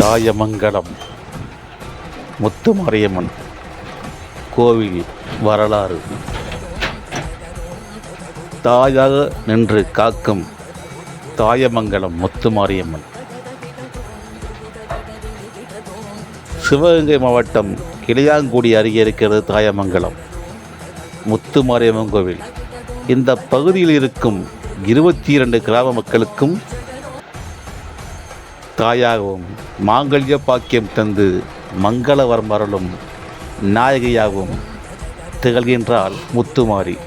தாயமங்கலம் முத்துமாரியம்மன் கோவில் வரலாறு. தாயாக நின்று காக்கும் தாயமங்கலம் முத்துமாரியம்மன். சிவகங்கை மாவட்டம் கிளியாங்குடி அருகே இருக்கிறது தாயமங்கலம் முத்துமாரியம்மன் கோவில். இந்த பகுதியில் இருக்கும் இருபத்தி இரண்டு கிராம மக்களுக்கும் தாயாகவும் மாங்கல்ய பாக்கியம் தந்து மங்களவரம் அருளும் நாயகியாகவும் திகழ்கின்றாள் முத்துமாரி.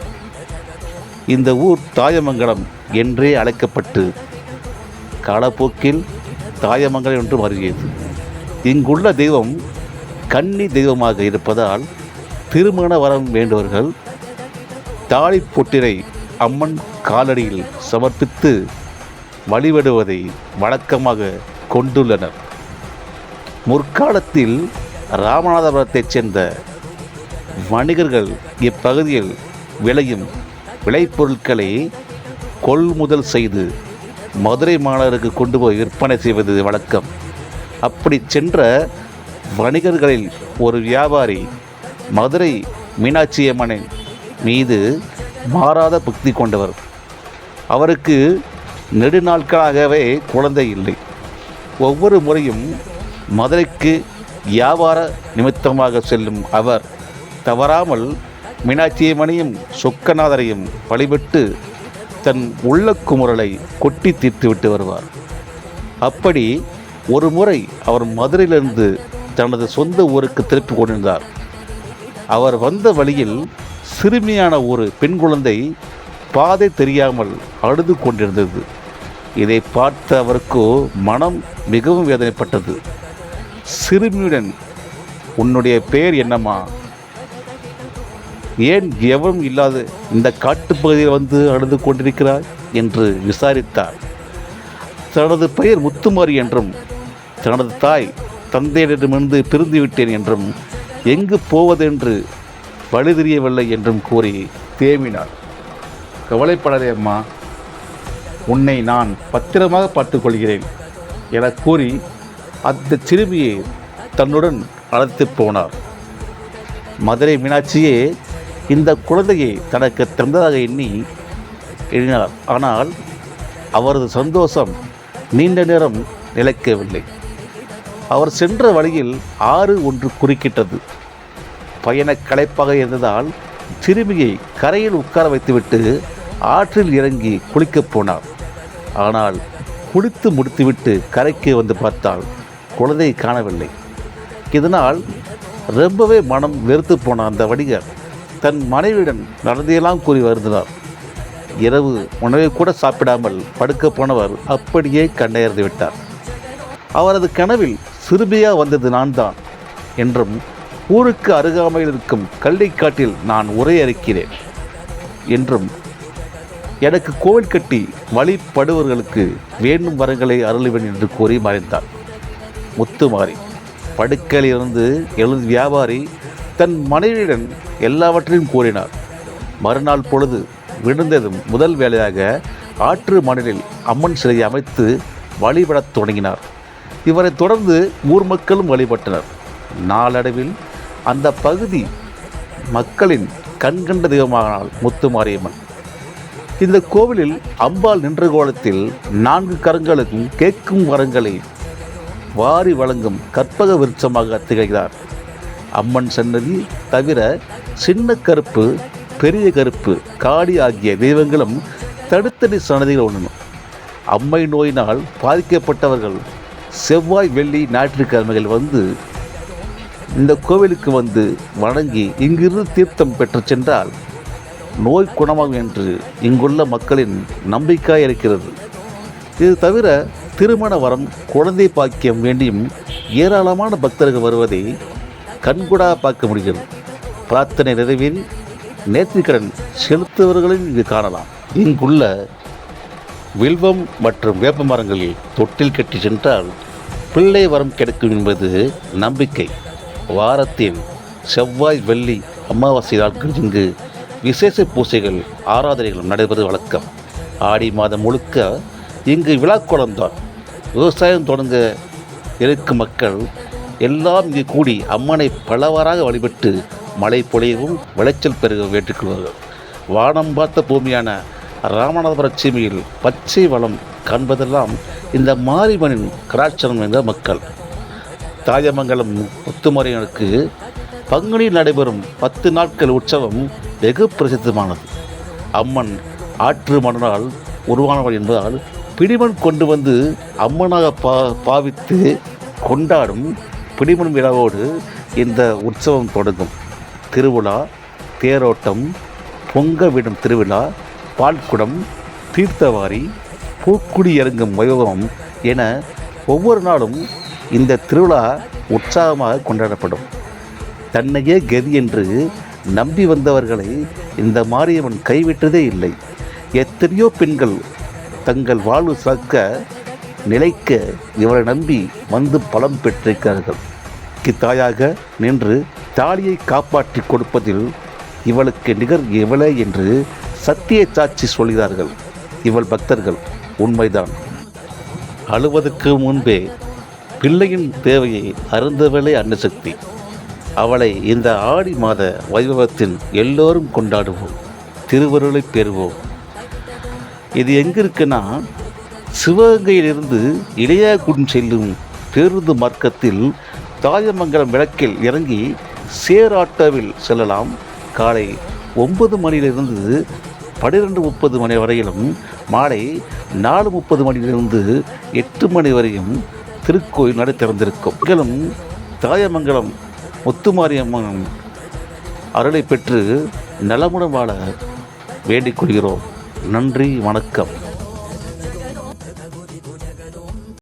இந்த ஊர் தாயமங்கலம் என்றே அழைக்கப்பட்டு காலப்போக்கில் தாயமங்கலம் என்று மாறியது இங்குள்ள தெய்வம் கன்னி தெய்வமாக இருப்பதால் திருமண வரம் வேண்டுவர்கள் தாலி பொட்டினை அம்மன் காலடியில் சமர்ப்பித்து வழிபடுவதை வழக்கமாக கொண்டுள்ளனர். முற்காலத்தில் ராமநாதபுரத்தைச் சேர்ந்த வணிகர்கள் இப்பகுதியில் விளையும் விளைபொருட்களை கொள்முதல் செய்து மதுரை மாநகருக்கு கொண்டு போய் விற்பனை செய்வது வழக்கம். அப்படி சென்ற வணிகர்களில் ஒரு வியாபாரி மதுரை மீனாட்சியம்மனின் மீது மாறாத பக்தி கொண்டவர். அவருக்கு நெடுநாட்களாகவே குழந்தை இல்லை. ஒவ்வொரு முறையும் மதுரைக்கு வியாபார நிமித்தமாக செல்லும் அவர் தவறாமல் மீனாட்சியம்மனையும் சொக்கநாதரையும் வழிபட்டு தன் உள்ள குமுறலை கொட்டி தீர்த்துவிட்டு வருவார். அப்படி ஒரு முறை அவர் மதுரையிலிருந்து தனது சொந்த ஊருக்கு திருப்பி கொண்டிருந்தார். அவர் வந்த வழியில் சிறுமியான ஒரு பெண் குழந்தை பாதை தெரியாமல் அழுது கொண்டிருந்தது. இதை பார்த்த அவருக்கோ மனம் மிகவும் வேதனைப்பட்டது. சிறுமியுடன் உன்னுடைய பெயர் என்னம்மா? ஏன் எவரும் இல்லாத இந்த காட்டுப்பகுதியில் வந்து அழுது கொண்டிருக்கிறாய்? என்று விசாரித்தார் தனது பெயர் முத்துமாரி என்றும் தனது தாய் தந்தையிடமிருந்து பிரிந்து விட்டேன் என்றும் எங்கு போவதென்று வழி தெரியவில்லை என்றும் கூறி தேவினார் கவலைப்படாதே அம்மா. உன்னை நான் பத்திரமாக பார்த்துக்கொள்கிறேன் என கூறி அந்த சிறுமியை தன்னுடன் அழைத்து போனார். மதுரை மீனாட்சியே இந்த குழந்தையை தனக்கு தந்ததாக எண்ணி எண்ணினார். ஆனால் அவரது சந்தோஷம் நீண்ட நேரம் நிலைக்கவில்லை. அவர் சென்ற வழியில் ஆறு ஒன்று குறுக்கிட்டது. பயண களைப்பாக இருந்ததால் சிறுமியை கரையில் உட்கார வைத்துவிட்டு ஆற்றில் இறங்கி குளிக்கப் போனார். ஆனால் குளித்து முடித்துவிட்டு கரைக்கு வந்து பார்த்தால் குழந்தையை காணவில்லை. இதனால் ரொம்பவே மனம் வெறுத்து போன அந்த வடிகர் தன் மனைவியுடன் நடந்தையெல்லாம் கூறி வருந்தினார். இரவு உணவை கூட சாப்பிடாமல் படுக்க போனவர் அப்படியே கண்ணையர்ந்து விட்டார். அவரது கனவில் சிறுமியாக வந்தது நான் தான் என்றும் ஊருக்கு அருகாமையில் இருக்கும் கள்ளிக்காட்டில் நான் உரையறுக்கிறேன் என்றும் எனக்கு கோவில் கட்டி வழிபடுவர்களுக்கு வேண்டும் வரங்களை அருள்வேன் என்று கூறி மறைந்தார். முத்துமாரி படுக்கையிலிருந்து எழுது வியாபாரி தன் மனைவியுடன் எல்லாவற்றையும் கூறினார். மறுநாள் பொழுது விழுந்ததும் முதல் வேலையாக ஆற்று மணலில் அம்மன் சிலையை அமைத்து வழிபடத் தொடங்கினார். இவரை தொடர்ந்து ஊர் மக்களும் வழிபட்டனர். நாளடைவில் அந்த பகுதி மக்களின் கண்கண்ட தெய்வமானால் முத்துமாரியம்மன். இந்த கோவிலில் அம்பாள் நின்ற கோலத்தில் நான்கு கரங்களுக்கும் கேட்கும் வரங்களை வாரி வழங்கும் கற்பக விருட்சமாக திகழ்கிறார். அம்மன் சன்னதி தவிர சின்ன கருப்பு பெரிய கருப்பு காடி ஆகிய தெய்வங்களும் தடுத்தடி சன்னதிகள் ஒன்று அம்மை நோயினால் பாதிக்கப்பட்டவர்கள் செவ்வாய் வெள்ளி ஞாயிற்றுக்கிழமைகள் வந்து இந்த கோவிலுக்கு வந்து வணங்கி இங்கிருந்து தீர்த்தம் பெற்று சென்றால் நோய் குணமாகும் என்று இங்குள்ள மக்களின் நம்பிக்கை இருக்கிறது. இது தவிர திருமண வரம் குழந்தை பாக்கியம் வேண்டியும் ஏராளமான பக்தர்கள் வருவதை கண்கூடா பார்க்க முடிகிறது. பிரார்த்தனை நிறைவேறி நேர்த்திக்கடன் செலுத்துவர்களையும் இங்கு காணலாம். இங்குள்ள வில்வம் மற்றும் வேப்ப மரங்களில் தொட்டில் கட்டி சென்றால் பிள்ளை வரம் கிடைக்கும் என்பது நம்பிக்கை. வாரத்தில் செவ்வாய் வெள்ளி அமாவாசை நாட்கள் இங்கு விசேஷ பூசைகள் ஆராதனைகளும் நடைபெறுவது வழக்கம். ஆடி மாதம் முழுக்க இங்கு விழாக்கோலம்தான் விவசாயம் தொடங்க இருக்கும் மக்கள் எல்லாம் இங்கு கூடி அம்மனை பலவாறாக வழிபட்டு மழை பொழியவும் விளைச்சல் பெருகவும் ஏற்றுக்கொள்வார்கள் வானம் பார்த்த பூமியான ராமநாதபுர சீமையில் பச்சை வளம் காண்பதெல்லாம் இந்த மாரிமனின் கலாச்சாரம் என்ற மக்கள். தாயமங்கலம் முத்துமாரியனுக்கு பங்குனியில் நடைபெறும் பத்து நாட்கள் உற்சவம் வெகு பிரசித்தமானது. அம்மன் ஆற்று மன்னனால் உருவானவள் என்பதால் பிடிமன் கொண்டு வந்து அம்மனாக பா பாவித்து கொண்டாடும் பிடிமன் விழாவோடு இந்த உற்சவம் தொடங்கும். திருவிழா தேரோட்டம் பொங்க விடும் திருவிழா பால்குடம் தீர்த்தவாரி பூக்குடி இறங்கும் வைபவம் என ஒவ்வொரு நாளும் இந்த திருவிழா உற்சாகமாக கொண்டாடப்படும். தன்னையே கதி என்று நம்பி வந்தவர்களை இந்த மாரியம்மன் கைவிட்டதே இல்லை. எத்தனையோ பெண்கள் தங்கள் வாழ்வு சாக்க நிலைக்க இவரை நம்பி வந்து பலம் பெற்றிருக்கிறார்கள். தாயாக நின்று தாலியை காப்பாற்றி கொடுப்பதில் இவளுக்கு நிகர் இவளே என்று சத்திய சாட்சி சொல்கிறார்கள். இவள் பக்தர்கள் உண்மைதான். அழுவதற்கு முன்பே பிள்ளையின் தேவையை அருந்தவளே அன்னசக்தி. அவளை இந்த ஆடி மாத வைபவத்தில் எல்லோரும் கொண்டாடுவோம் திருவருளை பெறுவோம். இது எங்கே இருக்குன்னா சிவகங்கையிலிருந்து இளையாகுடன் செல்லும் பேருந்து மார்க்கத்தில் தாயமங்கலம் விளக்கில் இறங்கி சேராட்டோவில் செல்லலாம். காலை ஒன்பது மணியிலிருந்து பன்னிரெண்டு முப்பது மணி வரையிலும் மாலை நாலு முப்பது மணியிலிருந்து எட்டு மணி வரையும் திருக்கோயில் நடை திறந்திருக்கும் மேலும் தாயமங்கலம் முத்துமாரியம்மன் அருளை பெற்று நலமுடன் வாழ வேண்டிக் கொள்கிறோம். நன்றி வணக்கம்.